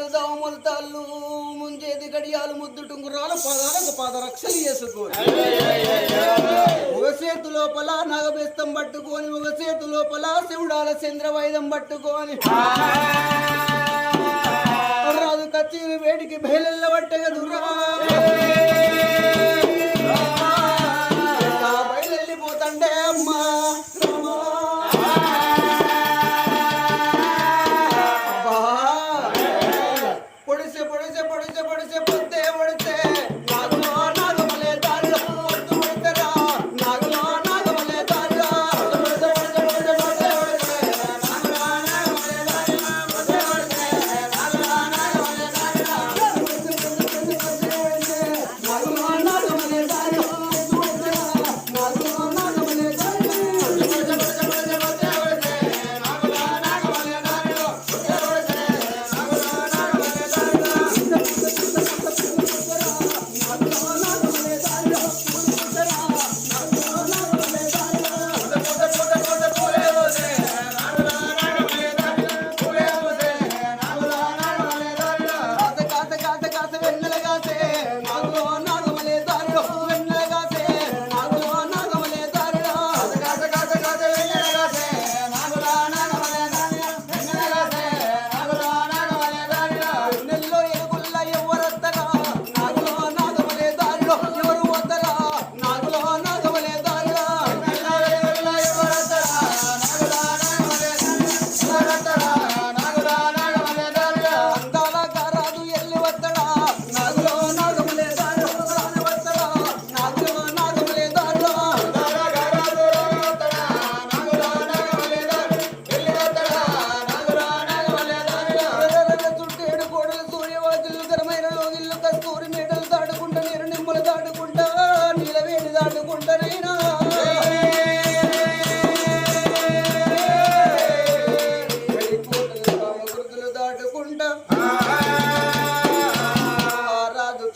పాదాలు దామల తాళ్ళు ముంచేది గడియాలు ముద్దు టుంగురాలు పాదాలకు పాద రక్షలు చేసుకోని. ఒక చేతు లోపల నాగబేస్తం పట్టుకొని ఒక చేతు లోపల శివుడాల చంద్ర వైద్యం పట్టుకొని. రాదు కచ్చి వేడికి బయలెల్ల బయలు బయలెళ్ళిపోతండే అమ్మా.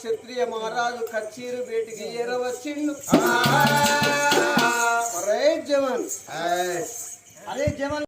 క్షత్రియ మహారాజు కచ్చీరు బేటికి ఎరవచ్చిండు అరే జవన్. అరే జవన్.